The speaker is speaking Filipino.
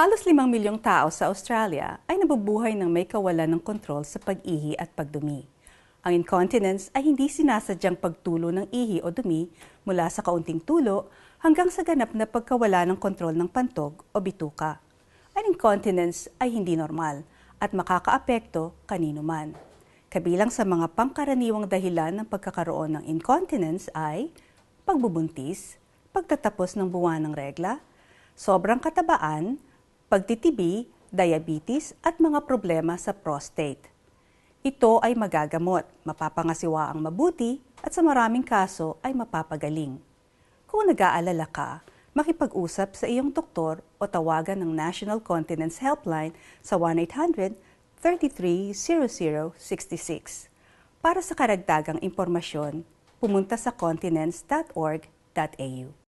Halos limang milyong tao sa Australia ay nabubuhay ng may kawalan ng kontrol sa pag-ihi at pagdumi. Ang incontinence ay hindi sinasadyang pagtulo ng ihi o dumi mula sa kaunting tulo hanggang sa ganap na pagkawala ng kontrol ng pantog o bituka. Ang incontinence ay hindi normal at makakaapekto kanino man. Kabilang sa mga pangkaraniwang dahilan ng pagkakaroon ng incontinence ay pagbubuntis, pagtatapos ng buwan ng regla, sobrang katabaan, pagtitibi, diabetes at mga problema sa prostate. Ito ay magagamot, mapapangasiwa ang mabuti at sa maraming kaso ay mapapagaling. Kung nag-aalala ka, makipag-usap sa iyong doktor o tawagan ng National Continence Helpline sa 1-800-330066. Para sa karagdagang impormasyon, pumunta sa continence.org.au.